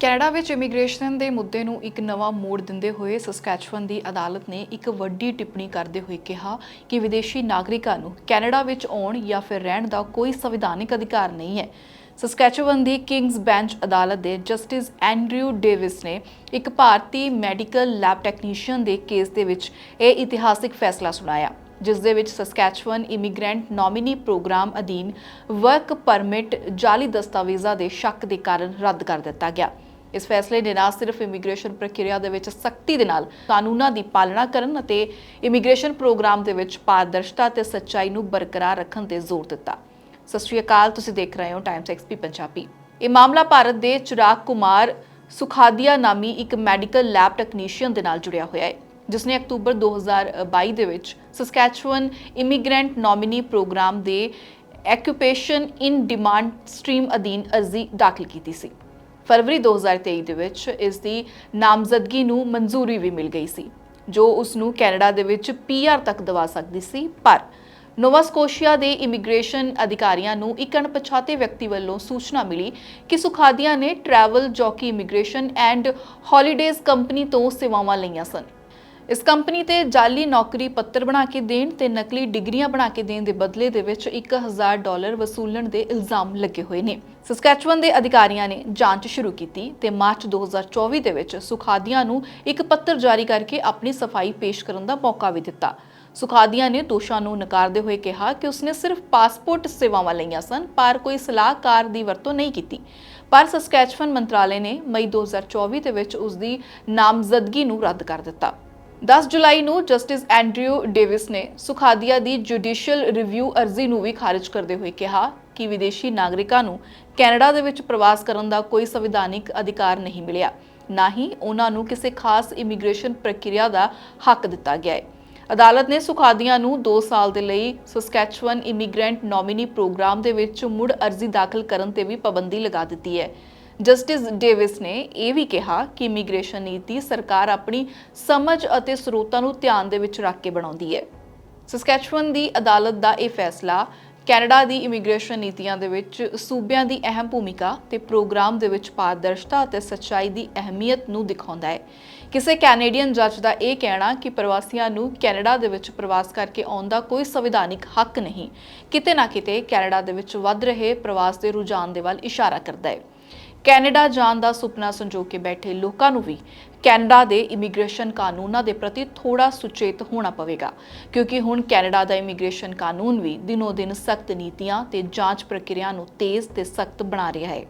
Canada ਵਿੱਚ immigration ਦੇ ਮੁੱਦੇ ਨੂੰ ਇੱਕ ਨਵਾਂ ਮੋੜ ਦਿੰਦੇ ਹੋਏ ਸਸਕੈਚੁਅਨ ਦੀ ਅਦਾਲਤ ਨੇ ਇੱਕ ਵੱਡੀ ਟਿੱਪਣੀ ਕਰਦੇ ਹੋਏ ਕਿਹਾ ਕਿ ਵਿਦੇਸ਼ੀ ਨਾਗਰਿਕਾਂ ਨੂੰ ਕੈਨੇਡਾ ਵਿੱਚ ਆਉਣ ਜਾਂ ਫਿਰ ਰਹਿਣ ਦਾ ਕੋਈ ਸੰਵਿਧਾਨਿਕ ਅਧਿਕਾਰ ਨਹੀਂ ਹੈ। ਸਸਕੈਚੁਅਨ ਦੀ ਕਿੰਗਸ ਬੈਂਚ ਅਦਾਲਤ ਦੇ ਜਸਟਿਸ ਐਂਡਰਿਊ ਡੇਵਿਸ ਨੇ ਇੱਕ ਭਾਰਤੀ ਮੈਡੀਕਲ ਲੈਬ ਟੈਕਨੀਸ਼ੀਅਨ ਦੇ ਕੇਸ ਦੇ ਵਿੱਚ ਇਹ ਇਤਿਹਾਸਿਕ ਫੈਸਲਾ ਸੁਣਾਇਆ, ਜਿਸ ਦੇ ਵਿੱਚ ਸਸਕੈਚੁਅਨ ਇਮੀਗ੍ਰੈਂਟ ਨੋਮਿਨੀ ਪ੍ਰੋਗਰਾਮ ਅਧੀਨ ਵਰਕ ਪਰਮਿਟ ਜਾਲੀ ਦਸਤਾਵੇਜ਼ਾਂ ਦੇ ਸ਼ੱਕ ਦੇ ਕਾਰਨ ਰੱਦ ਕਰ ਦਿੱਤਾ ਗਿਆ। ਇਸ ਫੈਸਲੇ ਨੇ ਨਾ ਸਿਰਫ ਇਮੀਗ੍ਰੇਸ਼ਨ ਪ੍ਰਕਿਰਿਆ ਦੇ ਵਿੱਚ ਸਖਤੀ ਦੇ ਨਾਲ ਕਾਨੂੰਨਾਂ ਦੀ ਪਾਲਣਾ ਕਰਨ ਅਤੇ ਇਮੀਗ੍ਰੇਸ਼ਨ ਪ੍ਰੋਗਰਾਮ ਦੇ ਵਿੱਚ ਪਾਰਦਰਸ਼ਤਾ ਤੇ ਸੱਚਾਈ ਨੂੰ ਬਰਕਰਾਰ ਰੱਖਣ ਤੇ ਜ਼ੋਰ ਦਿੱਤਾ। ਸਤਿ ਸ਼੍ਰੀ ਅਕਾਲ, ਤੁਸੀਂ ਦੇਖ ਰਹੇ ਹੋ ਟਾਈਮਸ ਐਕਸਪੀ ਪੰਜਾਬੀ। ਇਹ ਮਾਮਲਾ ਭਾਰਤ ਦੇ ਚਿਰਾਗ ਕੁਮਾਰ ਸੁਖਾਦੀਆ ਨਾਮੀ ਇੱਕ ਮੈਡੀਕਲ ਲੈਬ ਟੈਕਨੀਸ਼ੀਅਨ ਦੇ ਨਾਲ ਜੁੜਿਆ ਹੋਇਆ ਹੈ ਜਿਸ ਨੇ ਅਕਤੂਬਰ 2022 ਦੇ ਵਿੱਚ ਸਸਕੈਚੁਅਨ ਇਮੀਗ੍ਰੈਂਟ ਨੋਮਿਨੀ ਪ੍ਰੋਗਰਾਮ ਦੇ ਐਕੂਪੇਸ਼ਨ ਇਨ ਡਿਮਾਂਡ ਸਟ੍ਰੀਮ ਅਧੀਨ ਅਰਜ਼ੀ ਦਾਖਲ ਕੀਤੀ ਸੀ। ਫਰਵਰੀ 2023 ਦੇ ਵਿੱਚ ਇਸ ਦੀ ਨਾਮਜ਼ਦਗੀ ਨੂੰ ਮਨਜ਼ੂਰੀ ਵੀ ਮਿਲ ਗਈ ਸੀ, ਜੋ ਉਸ ਨੂੰ ਕੈਨੇਡਾ ਦੇ ਵਿੱਚ ਪੀਆਰ ਤੱਕ ਦਵਾ ਸਕਦੀ ਸੀ, ਪਰ ਨੋਵਾ ਸਕੋਸ਼ੀਆ ਦੇ ਇਮੀਗ੍ਰੇਸ਼ਨ ਅਧਿਕਾਰੀਆਂ ਨੂੰ ਇੱਕ ਅਣਪਛਾਤੇ ਵਿਅਕਤੀ ਵੱਲੋਂ ਸੂਚਨਾ ਮਿਲੀ ਕਿ ਸੁਖਾਦੀਆਂ ਨੇ travel jockey immigration and holidays company ਤੋਂ ਸੇਵਾਵਾਂ ਲਈਆਂ ਸਨ। ਇਸ ਕੰਪਨੀ ਤੇ ਜਾਲੀ ਨੌਕਰੀ ਪੱਤਰ ਬਣਾ ਕੇ ਦੇਣ ਤੇ ਨਕਲੀ ਡਿਗਰੀਆਂ ਬਣਾ ਕੇ ਦੇਣ ਦੇ ਬਦਲੇ ਦੇ ਵਿੱਚ 1000 ਡਾਲਰ ਵਸੂਲਣ ਦੇ ਇਲਜ਼ਾਮ ਲੱਗੇ ਹੋਏ ਨੇ। ਸਸਕੈਚਵਨ ਦੇ ਅਧਿਕਾਰੀਆਂ ਨੇ ਜਾਂਚ ਸ਼ੁਰੂ ਕੀਤੀ ਤੇ ਮਾਰਚ 2024 ਦੇ ਵਿੱਚ ਸੁਖਾਦੀਆਂ ਨੂੰ ਇੱਕ ਪੱਤਰ ਜਾਰੀ ਕਰਕੇ ਆਪਣੀ ਸਫ਼ਾਈ ਪੇਸ਼ ਕਰਨ ਦਾ ਮੌਕਾ ਵੀ ਦਿੱਤਾ। ਸੁਖਾਦੀਆਂ ਨੇ ਦੋਸ਼ਾਂ ਨੂੰ ਨਕਾਰਦੇ ਹੋਏ ਕਿਹਾ ਕਿ ਉਸਨੇ ਸਿਰਫ ਪਾਸਪੋਰਟ ਸੇਵਾਵਾਂ ਲਈਆਂ ਸਨ, ਪਰ ਕੋਈ ਸਲਾਹਕਾਰ ਦੀ ਵਰਤੋਂ ਨਹੀਂ ਕੀਤੀ। ਪਰ ਸਸਕੈਚਵਨ ਮੰਤਰਾਲੇ ਨੇ ਮਈ 2024 ਦੇ ਵਿੱਚ ਉਸ ਦੀ ਨਾਮਜ਼ਦਗੀ ਨੂੰ ਰੱਦ ਕਰ ਦਿੱਤਾ। 10 ਜੁਲਾਈ ਨੂੰ ਜਸਟਿਸ ਐਂਡਰਿਊ ਡੇਵਿਸ ਨੇ ਸੁਖਾਦੀਆ ਦੀ ਜੁਡੀਸ਼ੀਅਲ ਰਿਵਿਊ ਅਰਜ਼ੀ ਨੂੰ ਵੀ ਖਾਰਜ ਕਰਦੇ ਹੋਏ ਕਿਹਾ ਕਿ ਵਿਦੇਸ਼ੀ ਨਾਗਰਿਕਾਂ ਨੂੰ ਕੈਨੇਡਾ ਦੇ ਵਿੱਚ ਪ੍ਰਵਾਸ ਕਰਨ ਦਾ ਕੋਈ ਸੰਵਿਧਾਨਿਕ ਅਧਿਕਾਰ ਨਹੀਂ ਮਿਲਿਆ। ਨਾ ਹੀ ਉਹਨਾਂ ਨੂੰ ਕਿਸੇ ਖਾਸ ਇਮੀਗ੍ਰੇਸ਼ਨ ਪ੍ਰਕਿਰਿਆ ਦਾ ਹੱਕ ਦਿੱਤਾ ਗਿਆ ਹੈ। ਅਦਾਲਤ ਨੇ ਸੁਖਾਦੀਆਂ ਨੂੰ 2 ਸਾਲ ਦੇ ਲਈ ਸਸਕੈਚੁਅਨ ਇਮੀਗ੍ਰੈਂਟ ਨੋਮਿਨੀ ਪ੍ਰੋਗਰਾਮ ਦੇ ਵਿੱਚ ਮੁੜ ਅਰਜ਼ੀ ਦਾਖਲ ਕਰਨ ਤੇ ਵੀ ਪਾਬੰਦੀ ਲਗਾ ਦਿੱਤੀ ਹੈ। ਜਸਟਿਸ ਡੇਵਿਸ ਨੇ ਇਹ ਵੀ ਕਿਹਾ ਕਿ ਇਮੀਗ੍ਰੇਸ਼ਨ ਨੀਤੀ ਸਰਕਾਰ ਆਪਣੀ ਸਮਝ ਅਤੇ ਸਰੋਤਾਂ ਨੂੰ ਧਿਆਨ ਦੇ ਵਿੱਚ ਰੱਖ ਕੇ ਬਣਾਉਂਦੀ ਹੈ। ਸਸਕੈਚੁਅਨ ਦੀ ਅਦਾਲਤ ਦਾ ਇਹ ਫੈਸਲਾ ਕੈਨੇਡਾ ਦੀ ਇਮੀਗ੍ਰੇਸ਼ਨ ਨੀਤੀਆਂ ਦੇ ਵਿੱਚ ਸੂਬਿਆਂ ਦੀ ਅਹਿਮ ਭੂਮਿਕਾ ਤੇ ਪ੍ਰੋਗਰਾਮ ਦੇ ਵਿੱਚ ਪਾਰਦਰਸ਼ਤਾ ਅਤੇ ਸੱਚਾਈ ਦੀ ਅਹਿਮੀਅਤ ਨੂੰ ਦਿਖਾਉਂਦਾ ਹੈ। ਕਿਸੇ ਕੈਨੇਡੀਅਨ ਜੱਜ ਦਾ ਇਹ ਕਹਿਣਾ ਕਿ ਪ੍ਰਵਾਸੀਆਂ ਨੂੰ ਕੈਨੇਡਾ ਦੇ ਵਿੱਚ ਪ੍ਰਵਾਸ ਕਰਕੇ ਆਉਣ ਦਾ ਕੋਈ ਸੰਵਿਧਾਨਿਕ ਹੱਕ ਨਹੀਂ, ਕਿਤੇ ਨਾ ਕਿਤੇ ਕੈਨੇਡਾ ਦੇ ਵਿੱਚ ਵੱਧ ਰਹੇ ਪ੍ਰਵਾਸ ਦੇ ਰੁਝਾਨ ਦੇ ਵੱਲ ਇਸ਼ਾਰਾ ਕਰਦਾ ਹੈ। ਕੈਨੇਡਾ ਜਾਣ ਦਾ ਸੁਪਨਾ ਸੰਜੋ ਕੇ ਬੈਠੇ ਲੋਕਾਂ ਨੂੰ ਵੀ ਕੈਨੇਡਾ ਦੇ ਇਮੀਗ੍ਰੇਸ਼ਨ ਕਾਨੂੰਨਾਂ ਦੇ ਪ੍ਰਤੀ ਥੋੜਾ ਸੁਚੇਤ ਹੋਣਾ ਪਵੇਗਾ, ਕਿਉਂਕਿ ਹੁਣ ਕੈਨੇਡਾ ਦਾ ਇਮੀਗ੍ਰੇਸ਼ਨ ਕਾਨੂੰਨ ਵੀ ਦਿਨੋ ਦਿਨ ਸਖਤ ਨੀਤੀਆਂ ਤੇ ਜਾਂਚ ਪ੍ਰਕਿਰਿਆ ਨੂੰ ਤੇਜ਼ ਤੇ ਸਖਤ ਬਣਾ ਰਿਹਾ ਹੈ।